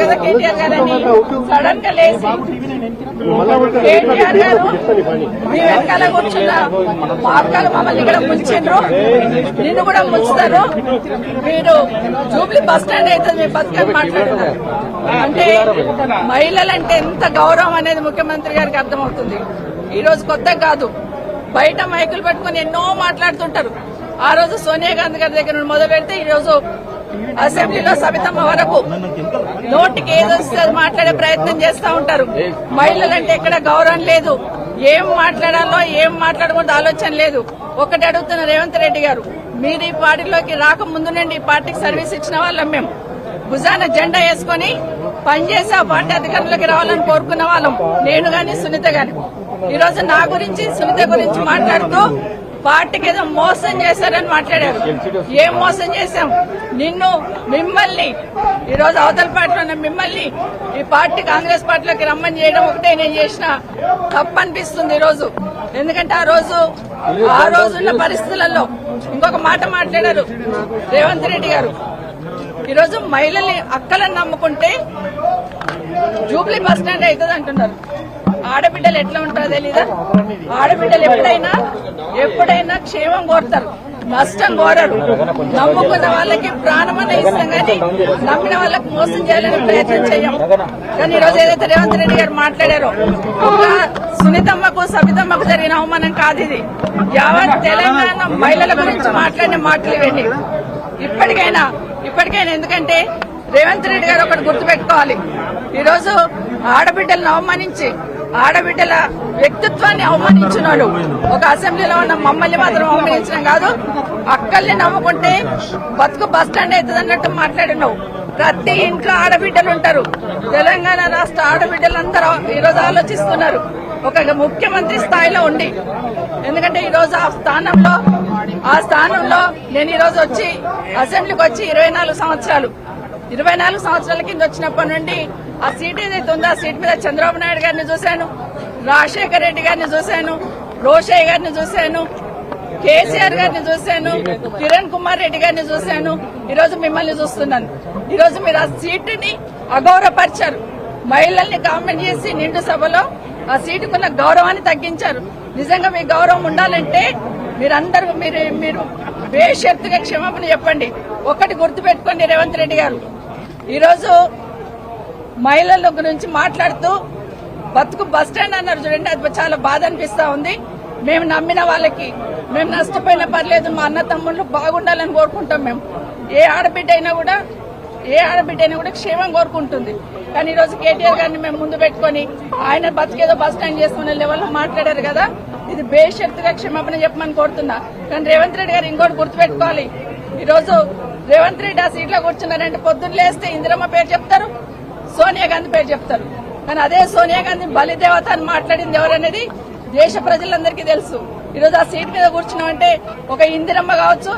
కదా కేటీఆర్ గారని సడన్గా లేచి కేటీఆర్ గారు మీ వెనకాల కూర్చున్న మార్గాలు మమ్మల్ని ఇక్కడ ముంచిండ్రు. నిన్ను కూడా ముంచుతారు. మీరు జూబ్లీ బస్ స్టాండ్ అయితే మీ బతుకని మాట్లాడుతున్నారు. అంటే మహిళలంటే ఎంత గౌరవం అనేది ముఖ్యమంత్రి గారికి అర్థమవుతుంది. ఈ రోజు కొత్త కాదు. బయట మైకులు పట్టుకుని ఎన్నో మాట్లాడుతుంటారు. ఆ రోజు సోనియా గాంధీ గారి దగ్గర నుండి మొదలు పెడితే ఈ రోజు అసెంబ్లీలో సబితమ్మ వరకు నోటికి ఏదో మాట్లాడే ప్రయత్నం చేస్తా ఉంటారు. మహిళలంటే ఎక్కడ గౌరవం లేదు. ఏం మాట్లాడాలో ఏం మాట్లాడకూడదు ఆలోచన లేదు. ఒకటి అడుగుతున్న రేవంత్ రెడ్డి గారు మీరు ఈ పార్టీలోకి రాకముందు నుండి ఈ పార్టీకి సర్వీస్ ఇచ్చిన వాళ్ళం మేము. భుజాన జెండా వేసుకొని పనిచేసి ఆ పార్టీ అధికారంలోకి రావాలని కోరుకున్న వాళ్ళం. నేను గాని సునీత గాని. ఈ రోజు నా గురించి సునీత గురించి మాట్లాడుతూ పార్టీకి ఏదో మోసం చేశారని మాట్లాడారు. ఏం మోసం చేశాం? నిన్ను మిమ్మల్ని ఈరోజు అవతల పార్టీలో ఉన్న మిమ్మల్ని ఈ పార్టీ కాంగ్రెస్ పార్టీలోకి రమ్మని చేయడం ఒకటే నేను చేసిన తప్పు అనిపిస్తుంది ఎందుకంటే ఆ రోజు ఆ రోజున్న పరిస్థితులలో ఇంకొక మాట మాట్లాడారు రేవంత్ రెడ్డి గారు. ఈరోజు మహిళల్ని అక్కలను నమ్ముకుంటే జూబ్లీ బస్ స్టాండ్ అవుతుంది అంటున్నారు. ఆడబిడ్డలు ఎట్లా ఉంటారో తెలీదా? ఆడబిడ్డలు ఎప్పుడైనా ఎప్పుడైనా క్షేమం కోరుతారు. నష్టం కోరరు. నమ్ముకున్న వాళ్ళకి ప్రాణమన్న ఇస్తాం కానీ నమ్మిన వాళ్ళకి మోసం చేయాలని ప్రయత్నం చేయం. కానీ ఈ రోజు ఏదైతే రేవంత్ రెడ్డి గారు మాట్లాడారో ఒక సునీతమ్మకు సబితమ్మకు జరిగిన అవమానం కాదు ఇది. యావత్ తెలంగాణ మహిళల గురించి మాట్లాడిన మాటలు ఇవన్నీ. ఇప్పటికైనా ఇప్పటికైనా ఎందుకంటే రేవంత్ రెడ్డి గారు ఒకటి గుర్తుపెట్టుకోవాలి. ఈరోజు ఆడబిడ్డలను అవమానించి ఆడబిడ్డల వ్యక్తిత్వాన్ని అవమానించినాడు ఒక అసెంబ్లీలో ఉన్న మమ్మల్ని మాత్రం అవమానించడం కాదు. అక్కల్ని నమ్ముకుంటే బతుకు బస్ స్టాండ్ అవుతుంది అన్నట్టు మాట్లాడినావు. ప్రతి ఇంట్లో ఆడబిడ్డలు ఉంటారు. తెలంగాణ రాష్ట్ర ఆడబిడ్డలందరూ ఈరోజు ఆలోచిస్తున్నారు. ఒక ముఖ్యమంత్రి స్థాయిలో ఉండి. ఎందుకంటే ఈ రోజు ఆ స్థానంలో ఆ స్థానంలో నేను ఈ రోజు వచ్చి అసెంబ్లీకి వచ్చి ఇరవై నాలుగు సంవత్సరాలు. ఇరవై నాలుగు సంవత్సరాల కింద వచ్చినప్పటి నుండి ఆ సీట్ ఏదైతే ఉందో ఆ సీట్ మీద చంద్రబాబు నాయుడు గారిని చూశాను రాజశేఖర్ రెడ్డి గారిని చూశాను రోషయ్య గారిని చూశాను కేసీఆర్ గారిని చూశాను కిరణ్ కుమార్ రెడ్డి గారిని చూశాను. ఈ రోజు మిమ్మల్ని చూస్తున్నాను. ఈ రోజు మీరు ఆ సీటుని అగౌరవపరిచారు. మహిళల్ని కామెంట్ చేసి నిండు సభలో ఆ సీటుకున్న గౌరవాన్ని తగ్గించారు. నిజంగా మీ గౌరవం ఉండాలంటే మీరందరూ మీరు మీరు బేషరతుగా క్షమాపణ చెప్పండి. ఒక్కటి గుర్తుపెట్టుకోండి రేవంత్ రెడ్డి గారు. ఈరోజు మహిళల గురించి మాట్లాడుతూ బతుకు బస్ స్టాండ్ అన్నారు చూడండి అది చాలా బాధ అనిపిస్తా ఉంది. మేము నమ్మిన వాళ్ళకి మేము నష్టపోయినా పర్లేదు మా అన్న తమ్ముళ్ళు బాగుండాలని కోరుకుంటాం మేము. ఏ ఆడబిడ్డ అయినా కూడా ఏ ఆడబిడ్డ అయినా కూడా క్షేమం కోరుకుంటుంది. కానీ ఈరోజు కేటీఆర్ గారిని మేము ముందు పెట్టుకొని ఆయన బతికేదో బస్ స్టాండ్ చేసుకునే లెవెల్లో మాట్లాడారు కదా. ఇది బేషరతుగా క్షమాపణ చెప్పమని కోరుతున్నా. కానీ రేవంత్ రెడ్డి గారు ఇంకోటి గుర్తుపెట్టుకోవాలి. ఈరోజు రేవంత్ రెడ్డి ఆ సీట్లో కూర్చున్నారంటే పొద్దున్న లేస్తే ఇందిరమ్మ పేరు చెప్తారు సోనియా గాంధీ పేరు చెప్తారు. కానీ అదే సోనియా గాంధీ బలిదేవత అని మాట్లాడింది ఎవరనేది దేశ ప్రజలందరికీ తెలుసు. ఈరోజు ఆ సీట్ మీద కూర్చున్నామంటే ఒక ఇందిరమ్మ కావచ్చు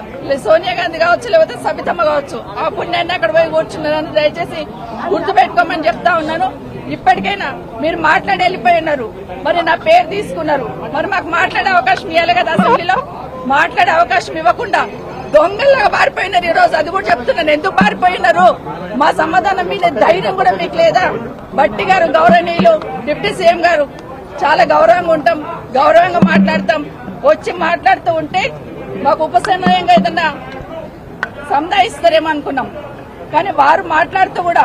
సోనియా గాంధీ కావచ్చు లేకపోతే సబితమ్మ కావచ్చు. ఆ పుణ్యాన్ని అక్కడ పోయి కూర్చున్నారని దయచేసి గుర్తుపెట్టుకోమని చెప్తా ఉన్నాను. ఇప్పటికైనా మీరు మాట్లాడి వెళ్ళిపోయి ఉన్నారు. మరి నా పేరు తీసుకున్నారు. మరి మాకు మాట్లాడే అవకాశం ఇవ్వాలి కదా అసెంబ్లీలో? మాట్లాడే అవకాశం ఇవ్వకుండా దొంగల్లాగా పారిపోయినారు ఈ రోజు. అది కూడా చెప్తున్నాను. ఎందుకు పారిపోయినారు? మా సమాధానం మీద ధైర్యం కూడా మీకు లేదా? బట్టి గారు గౌరవనీయులు డిప్యూటీ సీఎం గారు చాలా గౌరవంగా ఉంటాం గౌరవంగా మాట్లాడతాం. వచ్చి మాట్లాడుతూ ఉంటే మాకు ఉపసమయంగా ఏదన్నా సంధాయిస్తారేమో అనుకున్నాం. కానీ వారు మాట్లాడుతూ కూడా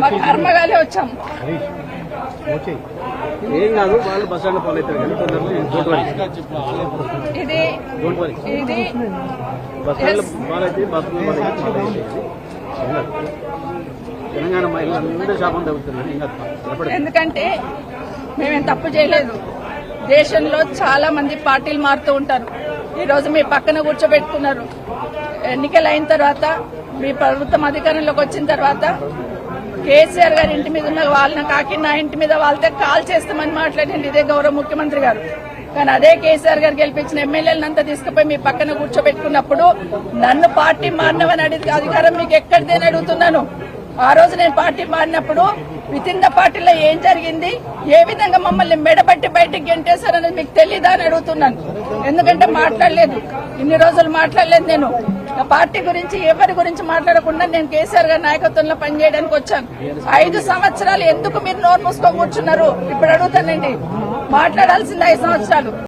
మా కర్మగాలే వచ్చాం ఏం కాదు వాళ్ళు బస్ స్టాండ్ ఫాలో అవుతారు కానీ తొందరలో డోంట్ వరీ ఇది డోంట్ వరీ ఇది బస్ స్టాండ్ ఫాలో అయితే బస్ తెలంగాణ మహిళలు అందరూ శాపం తగ్గుతున్నారు. ఎందుకంటే మేమేం తప్పు చేయలేదు. దేశంలో చాలా మంది పార్టీలు మారుతూ ఉంటారు. ఈ రోజు మీ పక్కన కూర్చోబెట్టుకున్నారు. ఎన్నికలు అయిన తర్వాత మీ ప్రభుత్వం అధికారంలోకి వచ్చిన తర్వాత కేసీఆర్ గారి ఇంటి మీద ఉన్న వాళ్ళని కాకి నా ఇంటి మీద వాళ్ళతో కాల్ చేస్తామని మాట్లాడండి. ఇదే గౌరవ ముఖ్యమంత్రి గారు. కానీ అదే కేసీఆర్ గారు గెలిపించిన ఎమ్మెల్యేలను అంతా తీసుకుపోయి మీ పక్కన కూర్చోబెట్టుకున్నప్పుడు నన్ను పార్టీ మారినవని అడిగి అధికారం మీకు ఎక్కడితేనే అడుగుతున్నాను. ఆ రోజు నేను పార్టీ మారినప్పుడు విత్ ఇన్ ద పార్టీలో ఏం జరిగింది? ఏ విధంగా మమ్మల్ని మెడబట్టి బయటకు గెంటేశారనేది మీకు తెలీదా అని అడుగుతున్నాను. ఎందుకంటే మాట్లాడలేదు. ఇన్ని రోజులు మాట్లాడలేదు నేను. పార్టీ గురించి ఎవరి గురించి మాట్లాడకుండా నేను కేసీఆర్ గారి నాయకత్వంలో పనిచేయడానికి వచ్చాను. ఐదు సంవత్సరాలు ఎందుకు మీరు నోరు మూసుకో కూర్చున్నారు? ఇప్పుడు అడుగుతానండి. మాట్లాడాల్సింది ఐదు సంవత్సరాలు.